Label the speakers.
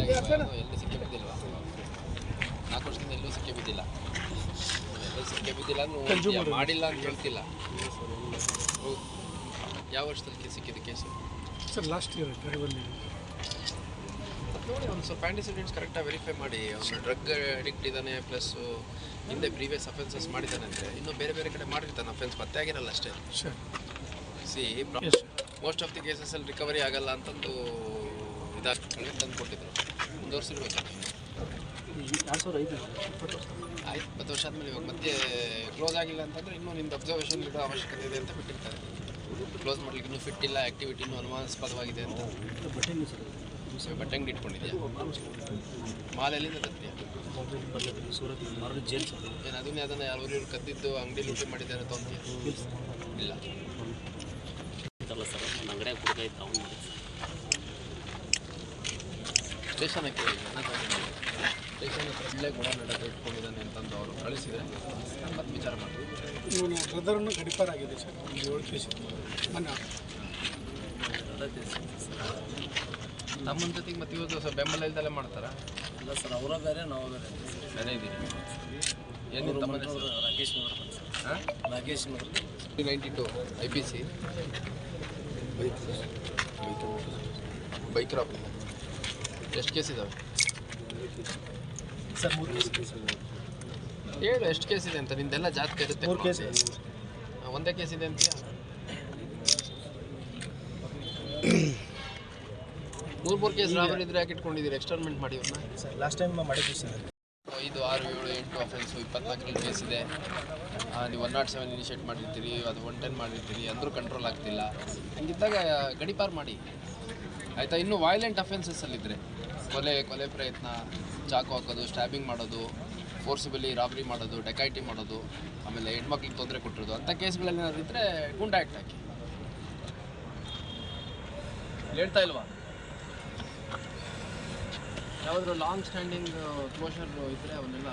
Speaker 1: ಎಲ್ಲಿ ಸಿಕ್ಕಿ ಬಿದ್ದಿಲ್ವಾ? ನಾಲ್ಕು ವರ್ಷದಿಂದ ಎಲ್ಲೂ ಸಿಕ್ಕೇ ಬಿದ್ದಿಲ್ಲ. ಎಲ್ಲೂ ಸಿಕ್ಕೇ ಬಿದ್ದಿಲ್ಲ ಅಂದ್ರೆ ಮಾಡಿಲ್ಲ ಅಂತ ಹೇಳ್ತಿಲ್ಲ. ಯಾವ ವರ್ಷದಲ್ಲಿ ಸಿಕ್ಕಿದೆ ಕೇಸು?
Speaker 2: ಸರ್ ಲಾಸ್ಟ್ ಇಯರ್ ಡ್ರೈವಲ್ಲಿ
Speaker 1: ನೋಡಿ ಒಂದು ಸ್ವಲ್ಪ ಆ್ಯಂಟಿಸಿಡೆಂಟ್ಸ್ ಕರೆಕ್ಟಾಗಿ ವೆರಿಫೈ ಮಾಡಿ. ಅವನು ಡ್ರಗ್ ಅಡಿಕ್ಟ್ ಇದ್ದಾನೆ ಪ್ಲಸ್ ಹಿಂದೆ ಪ್ರೀವಿಯಸ್ ಅಫೆನ್ಸಸ್ ಮಾಡಿದ್ದಾನೆ ಅಂದರೆ ಇನ್ನೂ ಬೇರೆ ಬೇರೆ ಕಡೆ ಮಾಡಿರ್ತಾನೆ ಅಫೆನ್ಸ್ ಪತ್ತೆ ಆಗಿರಲ್ಲ ಅಷ್ಟೇ. ಸಿ ಮೋಸ್ಟ್ ಆಫ್ ದಿ ಕೇಸಸಲ್ಲಿ ರಿಕವರಿ ಆಗಲ್ಲ ಅಂತಂದು ಇದಾಗಿ ತಂದು ಕೊಟ್ಟಿದ್ರು ಮುಂದುವರ್ಸಿರ್ಬೇಕು
Speaker 2: ಎರಡು ಸಾವಿರ ಐದು
Speaker 1: ಆಯ್ತು ಇಪ್ಪತ್ತು ವರ್ಷ ಆದಮೇಲೆ ಇವಾಗ ಮತ್ತೆ ಕ್ಲೋಸ್ ಆಗಿಲ್ಲ ಅಂತಂದರೆ ಇನ್ನೂ ನಿಮ್ದು ಅಬ್ಸರ್ವೇಷನ್ ಇಡೋ ಅವಶ್ಯಕತೆ ಇದೆ ಅಂತ ಬಿಟ್ಟಿರ್ತಾರೆ. ಕ್ಲೋಸ್ ಮಾಡಲಿಕ್ಕೆ ಇನ್ನೂ ಫಿಟ್ ಇಲ್ಲ ಆ್ಯಕ್ಟಿವಿಟಿ ಇನ್ನೂ ಅನುಮಾನಾಸ್ಪದವಾಗಿದೆ ಅಂತ. ಬಟ್ಟೆ ಅಂಗಡಿ ಇಟ್ಕೊಂಡಿದ್ಯಾ? ಮಾಲ್ ಎಲ್ಲಿಂದ ತರ್ತೀಯ? ಏನು ಅದನ್ನೇ ಅದನ್ನು ಯಾರು ಇವ್ರು ಕದ್ದಿದ್ದು ಅಂಗಡಿ ಲೂಟಿ ಮಾಡಿದ್ದಾರೆ ಅಂತ ಇಲ್ಲ.
Speaker 2: ಅಂತಲ್ಲ ಸರ್ ನನ್ನ ಅಂಗಡಿಯಾಗ ಹುಡುಗ ಇತ್ತು ಅವ್ನು
Speaker 1: ಹಾಕಿ ಸ್ಟೇಷನ್ ಹತ್ರ ನಡತೆ ಇಟ್ಕೊಂಡಿದ್ದಾನೆ ಅಂತಂದು ಅವರು ಕಳಿಸಿದರೆ ಮತ್ತೆ ವಿಚಾರ ಮಾಡ್ತೀವಿ
Speaker 2: ಇವನು ಬ್ರದರನ್ನು ಗಡಿಪಾರಾಗಿದೆ ಸರ್ ಒಂದು ಏಳು ಕೇಸ್
Speaker 1: ನಮ್ಮ ಜೊತೆಗೆ ಮತ್ತೆ ಇವತ್ತು ಸ್ವಲ್ಪ ಬೆಂಬಲ ಇಲ್ದಲ್ಲೇ ಮಾಡ್ತಾರ
Speaker 2: ಇಲ್ಲ ಸರ್ ಅವರ ಬೇರೆ ನಾವು ಬೇರೆ
Speaker 1: ಬೇರೆ ಇದೀರಿ ಏನು ತಮ್ಮ
Speaker 2: ರಾಕೇಶ್
Speaker 1: ಹಾಂ
Speaker 2: Rakesh
Speaker 1: ninety two I P C bike rob ಎಷ್ಟು ಕೇಸ್ ಇದಾವೆ
Speaker 2: ಸರ್ ಮೂರು ಕೇಸ್
Speaker 1: ಹೇಳು ಎಷ್ಟು ಕೇಸ್ ಇದೆ ಅಂತ ನಿಂದೆಲ್ಲ ಜಾತಕ ಇರುತ್ತೆ
Speaker 2: ಮೂರು ಕೇಸ್
Speaker 1: ಒಂದೇ ಕೇಸ್ ಇದೆ ಅಂತೀಯ ಮೂರು ಮೂರು ಕೇಸ್ ರಾಬರಿ ಇದ್ರೆ ಯಾಕೆ ಇಟ್ಕೊಂಡಿದ್ದೀರಿ ಎಕ್ಸ್ಟರ್ಮೆಂಟ್ ಮಾಡಿ
Speaker 2: ಸರ್ ಲಾಸ್ಟ್ ಟೈಮ್ ಮಾಡಿದ್ವಿ ಸರ್
Speaker 1: ಐದು ಆರು ಏಳು ಎಂಟು ಅಫೆನ್ಸು ಇಪ್ಪತ್ನಾಲ್ಕರಲ್ಲಿ ಕೇಸ್ ಇದೆ. ನೀವು ಒನ್ ನಾಟ್ ಸೆವೆನ್ ಇನಿಷಿಯೇಟ್ ಮಾಡಿರ್ತೀರಿ ಅದು ಒನ್ ಟೆನ್ ಮಾಡಿರ್ತೀರಿ ಅಂದರೂ ಕಂಟ್ರೋಲ್ ಆಗ್ತಿಲ್ಲ. ಹಂಗಿದ್ದಾಗ ಗಡಿಪಾರು ಮಾಡಿ. ಆಯಿತಾ, ಇನ್ನು ವೈಲೆಂಟ್ ಅಫೆನ್ಸಸ್ಸಲ್ಲಿದ್ದರೆ ಕೊಲೆ ಕೊಲೆ ಪ್ರಯತ್ನ, ಚಾಕು ಹಾಕೋದು ಸ್ಟ್ಯಾಬಿಂಗ್ ಮಾಡೋದು ಫೋರ್ಸಿಬಲಿ ರಾಬರಿ ಮಾಡೋದು ಡೆಕೈಟಿ ಮಾಡೋದು, ಆಮೇಲೆ ಹೆಣ್ಮಕ್ಳಿಗೆ ತೊಂದರೆ ಕೊಟ್ಟಿರೋದು ಅಂಥ ಕೇಸ್ಗಳಲ್ಲಿ ಏನಾದ್ರು ಇದ್ದರೆ ಗುಂಡ ಆ್ಯಕ್ಟ್ ಹಾಕಿ. ಹೇಳ್ತಾ ಇಲ್ವಾ? ಯಾವುದಾದ್ರು ಲಾಂಗ್ ಸ್ಟ್ಯಾಂಡಿಂಗ್ ಕ್ಲೋಷರ್ ಇದ್ದರೆ ಅವನ್ನೆಲ್ಲ